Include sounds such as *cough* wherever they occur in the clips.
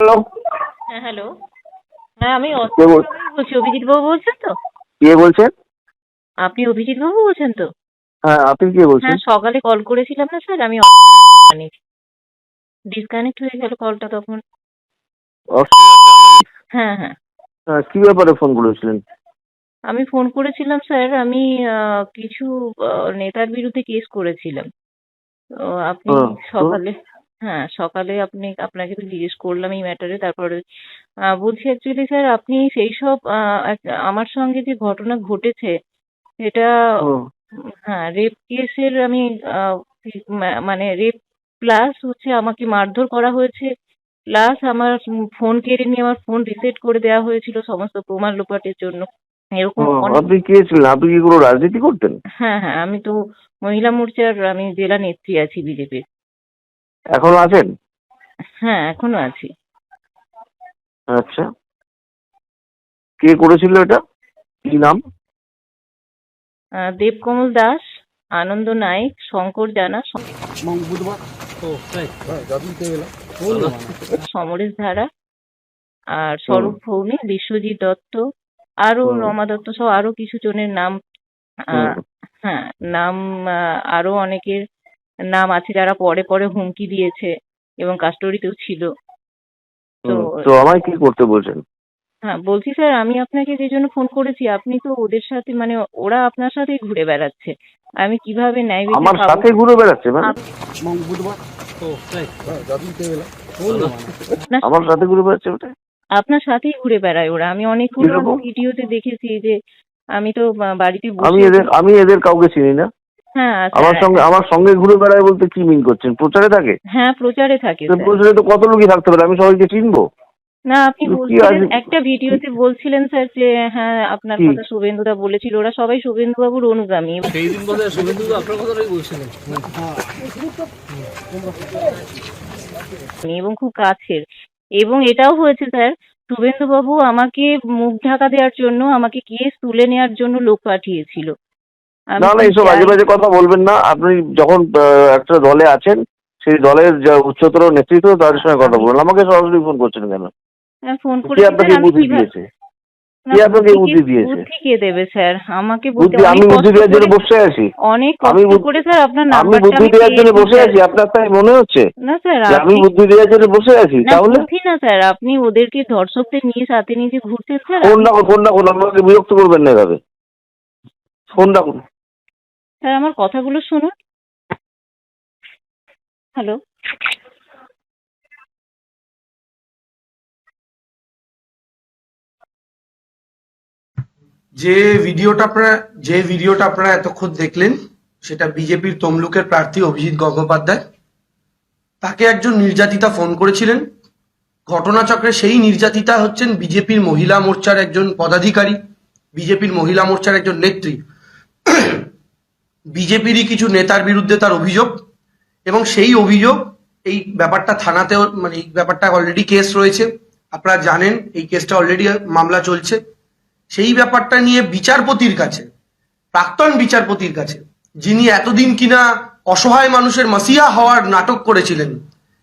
Hello. হ্যাঁ hello. হ্যাঁ আমি কে বল- বলছি অভিজিৎ বাবু বলছেন তো? কে বলছেন? আপনি অভিজিৎ বাবু বলছেন তো? হ্যাঁ আপনি কে বলছেন? হ্যাঁ সকালে কল করেছিলাম না স্যার আমি ডিসকানেক্ট হয়ে গেল কলটা তখন। হ্যাঁ হ্যাঁ। হ্যাঁ, কি ব্যাপারে ফোন করেছিলেন? আমি ফোন করেছিলাম স্যার আমি আহ, কিছু আহ, নেতার বিরুদ্ধে কেস করেছিলাম। তো আপনি হ্যাঁ, তো? সকালে হ্যাঁ সকালে আপনি আপনাকে তো জিজ্ঞেস করলাম এই ম্যাটারে তারপরে বলছি অ্যাকচুয়ালি স্যার আপনি সেই সব আমার সঙ্গে যে ঘটনা ঘটেছে এটা হ্যাঁ রেপ কেসের আমি মানে রেপ প্লাস হচ্ছে আমাকে মারধর করা হয়েছে প্লাস আমার ফোন কেড়ে নিয়ে আমার ফোন রিসেট করে দেওয়া হয়েছিল সমস্ত প্রমাণ লোপাটের জন্য। এরকম আপনি কে ছিলেন? আপনি কি কোনো রাজনীতি করতেন? হ্যাঁ হ্যাঁ আমি তো মহিলা মোর্চার আমি জেলা নেত্রী আছি বিজেপির। এখনও আছেন? হ্যাঁ এখনও আছি। আচ্ছা। কে করেছিল এটা? কি নাম? দেবকমল দাস আনন্দ নায়ক শঙ্কর জানা সম- সমরেশ ধারা আর স্বরূপ ভৌমিক বিশ্বজিৎ দত্ত আরও রমা দত্ত সহ আরও কিছু জনের নাম হ্যাঁ নাম আরও অনেকের নাম আছে যারা পরে পরে হুমকি দিয়েছে এবং কাস্টডিতেও ছিল। তো আমায় কি করতে বলছেন? হ্যাঁ বলছি স্যার আমি আপনাকে যে জন্য ফোন করেছি আপনি তো ওদের সাথে মানে ওরা আপনার সাথেই ঘুরে বেড়াচ্ছে। আমি কীভাবে ন্যায় বিচার আমার? সাথে ঘুরে বেড়াচ্ছে মানে? আপনার আমার সাথে ঘুরে বেড়াচ্ছে ওটা আপনার সাথেই ঘুরে বেড়ায় ওরা। আমি অনেকগুলো? ভিডিওতে দেখেছি যে আমি তো বাড়িতে আমি এদের আমি এদের কাউকে চিনি না। হ্যাঁ আমার সঙ্গে আমার সঙ্গে ঘুরে বেড়ায় বলতে কি মিন করছেন? প্রচারে থাকে? হ্যাঁ প্রচারে থাকে প্রচারে তো কত লোকই থাকতে পারে? আমি সবাইকে চিনবো। না আপনি বলছিলেন? একটা ভিডিওতে বলছিলেন স্যার যে হ্যাঁ আপনার? কথা শুভেন্দুদা বলেছিল ওরা সবাই শুভেন্দু বাবুর অনুগামী। সেই দিন বোধহয় শুভেন্দু আপনার কথাটাই বলছিলেন। এবং খুব কাছের। এবং এটাও হয়েছে স্যার শুভেন্দু বাবু আমাকে মুখ ঢাকা দেওয়ার জন্য আমাকে কেস তুলে নেওয়ার জন্য লোক পাঠিয়েছিল। না না এইসব চাই- বাজে বাজে কথা বলবেন না। আপনি যখন একটা দলে আছেন সেই দলের যা উচ্চতর নেতৃত্ব তাদের সঙ্গে কথা বলুন। আমাকে সরাসরি ফোন করছেন কেন? হ্যাঁ, ফোন কে করে আপনাকে বুদ্ধি দিয়েছে? আপনাকে বুদ্ধি দিয়েছে? বুদ্ধি কে দেবে স্যার? আমাকে বুদ্ধি আমি অনেক বুদ্ধি দেওয়ার জন্য বসে আছি। অনেক আমি বুদ্ধি- করে স্যার আপনার আমি বুদ্ধি দেওয়ার জন্য বসে আছি। আপনার তাই মনে হচ্ছে? না স্যার আমি বুদ্ধি দেওয়ার জন্য বসে আছি তাহলে বুদ্ধি না স্যার আপনি ওদেরকে ধর্ষকদের নিয়ে সাথে নিয়ে যে ঘুরছেন স্যার ফোন ফোন আমাকে বিরক্ত করবেন না এভাবে। ফোন রাখুন। স্যার, আমার কথাগুলো শুনুন। হ্যালো যে ভিডিওটা আপনারা, যে ভিডিওটা আপনারা এতক্ষণ দেখলেন, সেটা বিজেপির তমলুকের প্রার্থী অভিজিৎ গঙ্গোপাধ্যায়। তাকে একজন নির্যাতিতা ফোন করেছিলেন। ঘটনাচক্রে সেই নির্যাতিতা হচ্ছেন বিজেপির মহিলা মোর্চার একজন পদাধিকারী, বিজেপির মহিলা মোর্চার একজন নেত্রী। বিজেপিরই কিছু নেতার বিরুদ্ধে তার অভিযোগ, এবং সেই অভিযোগ, এই ব্যাপারটা থানাতেও মানে এই ব্যাপারটা অলরেডি কেস রয়েছে। আপনারা জানেন, এই কেসটা অলরেডি মামলা চলছে। সেই ব্যাপারটা নিয়ে বিচারপতির কাছে, প্রাক্তন বিচারপতির কাছে, যিনি এতদিন কিনা অসহায় মানুষের মাসিয়া হওয়ার নাটক করেছিলেন,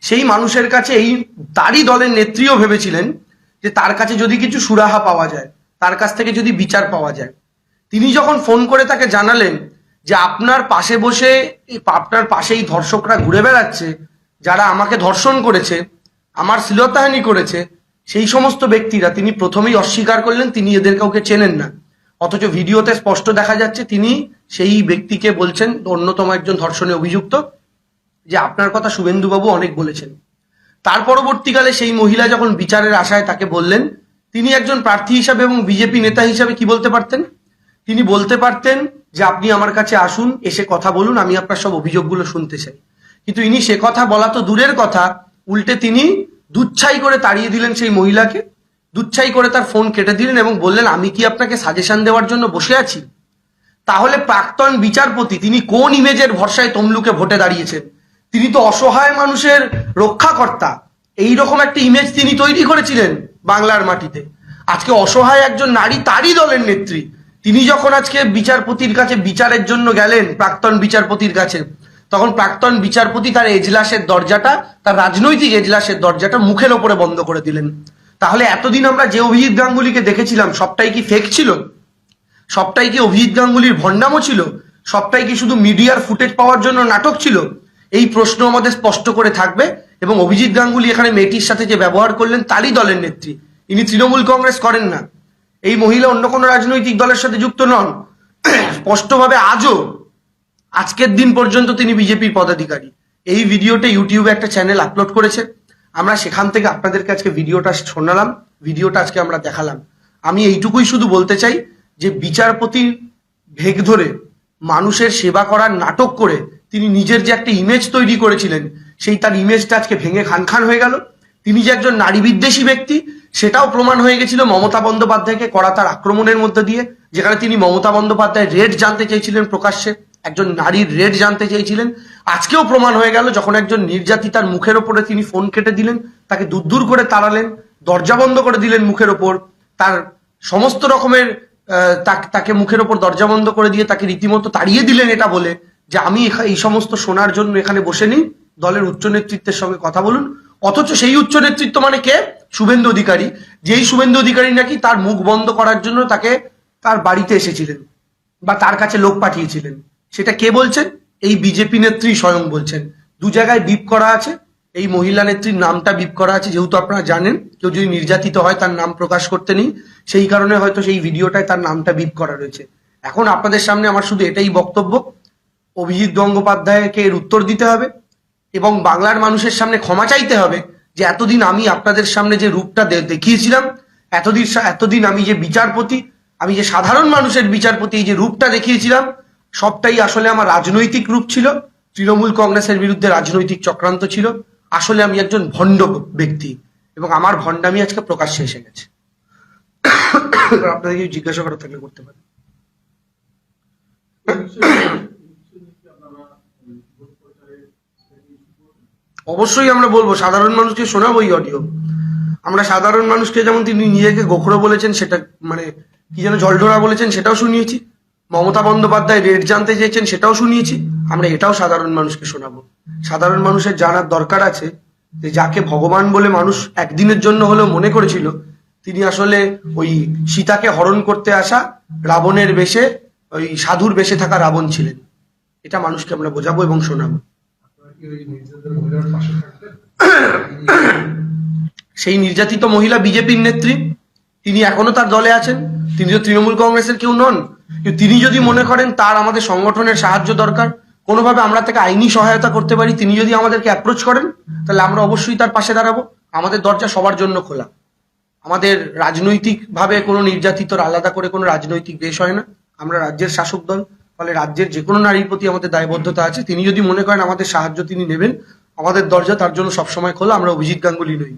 সেই মানুষের কাছে এই তারই দলের নেত্রীও ভেবেছিলেন যে তার কাছে যদি কিছু সুরাহা পাওয়া যায়, তার কাছ থেকে যদি বিচার পাওয়া যায়। তিনি যখন ফোন করে তাকে জানালেন যে আপনার পাশে বসে আপনার পাশেই ধর্ষকরা ঘুরে বেড়াচ্ছে, যারা আমাকে ধর্ষণ করেছে, আমার শ্লীলতাহানি করেছে, সেই সমস্ত ব্যক্তিরা তিনি প্রথমেই অস্বীকার করলেন, তিনি এদের কাউকে চেনেন না। অথচ ভিডিওতে স্পষ্ট দেখা যাচ্ছে, তিনি সেই ব্যক্তিকে বলছেন, অন্যতম একজন ধর্ষণে অভিযুক্ত, যে আপনার কথা শুভেন্দুবাবু অনেক বলেছেন। তার পরবর্তীকালে সেই মহিলা যখন বিচারের আশায় তাকে বললেন, তিনি একজন প্রার্থী হিসাবে এবং বিজেপি নেতা হিসাবে কি বলতে পারতেন? তিনি বলতে পারতেন যে আপনি আমার কাছে আসুন, এসে কথা বলুন, আমি আপনার সব অভিযোগগুলো শুনতে চাই। কিন্তু ইনি সে কথা বলা তো দূরের কথা, উল্টে তিনি দুচ্ছাই করে তাড়িয়ে দিলেন সেই মহিলাকে, দুচ্ছাই করে তার ফোন কেটে দিলেন এবং বললেন, আমি কি আপনাকে সাজেশন দেওয়ার জন্য বসে আছি? তাহলে প্রাক্তন বিচারপতি, তিনি কোন ইমেজের ভরসায় তমলুকে ভোটে দাঁড়িয়েছেন? তিনি তো অসহায় মানুষের রক্ষাকর্তা। এই রকম একটা ইমেজ তিনি তৈরি করেছিলেন বাংলার মাটিতে। আজকে অসহায় একজন নারী তারই দলের নেত্রী। তিনি যখন আজকে বিচারপতির কাছে বিচারের জন্য গেলেন, প্রাক্তন বিচারপতির কাছে, তখন প্রাক্তন বিচারপতি তার এজলাসের দরজাটা, তার রাজনৈতিক এজলাসের দরজাটা মুখের ওপরে বন্ধ করে দিলেন। তাহলে এতদিন আমরা যে অভিজিৎ গাঙ্গুলিকে দেখেছিলাম, সবটাই কি ফেক ছিল? সবটাই কি অভিজিৎ গাঙ্গুলির ভণ্ডামও ছিল? সবটাই কি শুধু মিডিয়ার ফুটেজ পাওয়ার জন্য নাটক ছিল? এই প্রশ্ন আমাদের স্পষ্ট করে থাকবে এবং অভিজিৎ গাঙ্গুলি এখানে মেয়েটির সাথে যে ব্যবহার করলেন, তারই দলের নেত্রী। ইনি তৃণমূল কংগ্রেস করেন না। এই মহিলা অন্য কোনো রাজনৈতিক দলের সাথে যুক্ত নন। স্পষ্টভাবে আজও আজকের দিন পর্যন্ত তিনি বিজেপির পদাধিকারী। এই ভিডিওটা ইউটিউবে একটা চ্যানেল আপলোড করেছে। আমরা সেখান থেকে আপনাদেরকে আজকে ভিডিওটা শোনালাম, ভিডিওটা আজকে আমরা দেখালাম। আমি এইটুকুই শুধু বলতে চাই যে বিচারপতির ভেগ ধরে মানুষের সেবা করার নাটক করে তিনি নিজের যে একটা ইমেজ তৈরি করেছিলেন, সেই তার ইমেজটা আজকে ভেঙে খান খান হয়ে গেল। তিনি যে একজন নারী বিদ্বেষী ব্যক্তি সেটাও প্রমাণ হয়ে গেছিল মমতা বন্দ্যোপাধ্যায়কে করা তার আক্রমণের মধ্যে দিয়ে, যেখানে তিনি মমতা বন্দ্যোপাধ্যায় রেড জানতে চেয়েছিলেন প্রকাশ্যে, একজন নারীর রেড জানতে চেয়েছিলেন। আজকেও প্রমাণ হয়ে গেল যখন একজন নির্যাতিতার মুখের ওপরে তিনি ফোন কেটে দিলেন, তাকে দূর করে তাড়ালেন, দরজা বন্ধ করে দিলেন মুখের ওপর, তার সমস্ত রকমের তাকে মুখের ওপর দরজা বন্ধ করে দিয়ে তাকে রীতিমতো তাড়িয়ে দিলেন এটা বলে যে, আমি এই সমস্ত শোনার জন্য এখানে বসে নিই, দলের উচ্চ নেতৃত্বের সঙ্গে কথা বলুন অথচ সেই উচ্চ নেতৃত্ব মানে কে? শুভেন্দু অধিকারী। যেই শুভেন্দু অধিকারী নাকি তার মুখ বন্ধ করার জন্য তাকে তার বাড়িতে এসেছিলেন বা তার কাছে লোক পাঠিয়েছিলেন। সেটা কে বলছেন? এই বিজেপি নেত্রী স্বয়ং বলছেন। দু জায়গায় বিপ করা আছে। এই মহিলা নেত্রীর নামটা বিপ করা আছে, যেহেতু আপনারা জানেন, কেউ যদি নির্যাতিত হয় তার নাম প্রকাশ করতে নেই। সেই কারণে হয়তো সেই ভিডিওটায় তার নামটা বিপ করা রয়েছে। এখন আপনাদের সামনে আমার শুধু এটাই বক্তব্য। অভিজিৎ গঙ্গোপাধ্যায়কে এর উত্তর দিতে হবে। এবং বাংলার মানুষের সামনে ক্ষমা চাইতে হবে যে এতদিন আমি আপনাদের সামনে যে রূপটা দেখিয়েছিলাম, এতদিন এতদিন আমি যে বিচারপতি, আমি যে সাধারণ মানুষের বিচারপতি এই যে রূপটা দেখিয়েছিলাম, সবটাই আসলে আমার রাজনৈতিক রূপ ছিল। তৃণমূল কংগ্রেসের বিরুদ্ধে রাজনৈতিক চক্রান্ত ছিল। আসলে আমি একজন ভণ্ড ব্যক্তি এবং আমার ভণ্ডামি আজকে প্রকাশ্যে এসে গেছে। *coughs* আপনাদের জিজ্ঞাসা করা থাকলে করতে পারেন। *coughs* অবশ্যই আমরা বলব, সাধারণ মানুষকে শোনাবো এই অডিও আমরা সাধারণ মানুষকে যেমন তিনি নিজেকে গোখরো বলেছেন, সেটা মানে কি যেন জলঢোরা বলেছেন, সেটাও শুনিয়েছি। মমতা বন্দ্যোপাধ্যায় রেট জানতে চেয়েছেন, সেটাও শুনিয়েছি। আমরা এটাও সাধারণ মানুষকে শোনাবো। সাধারণ মানুষের জানার দরকার আছে যে, যাকে ভগবান বলে মানুষ একদিনের জন্য হলেও মনে করেছিল, তিনি আসলে ওই সীতাকে হরণ করতে আসা রাবণের বেশে, ওই সাধুর বেশে থাকা রাবণ ছিলেন। এটা মানুষকে আমরা বোঝাবো এবং শোনাবো। সেই নির্যাতিত মহিলা বিজেপির নেত্রী, তিনি এখনও তার দলে আছেন। তিনি তো তৃণমূল কংগ্রেসের কেউ নন। তিনি যদি মনে করেন তার আমাদের সংগঠনের সাহায্য দরকার, কোনোভাবে আমরা তাকে আইনি সহায়তা করতে পারি, তিনি যদি আমাদেরকে অ্যাপ্রোচ করেন, তাহলে আমরা অবশ্যই তার পাশে দাঁড়াবো। আমাদের দরজা সবার জন্য খোলা। আমাদের রাজনৈতিক ভাবে কোনো নির্যাতিতর আলাদা করে কোনো রাজনৈতিক দেশ হয় না। আমরা রাজ্যের শাসক দল। ফলে রাজ্যের যে কোনো নারীর প্রতি আমাদের দায়বদ্ধতা আছে। তিনি যদি মনে করেন আমাদের সাহায্য তিনি নেবেন, আমাদের দরজা তার জন্য সবসময় খোলা। আমরা অভিজিৎ গাঙ্গুলি নই।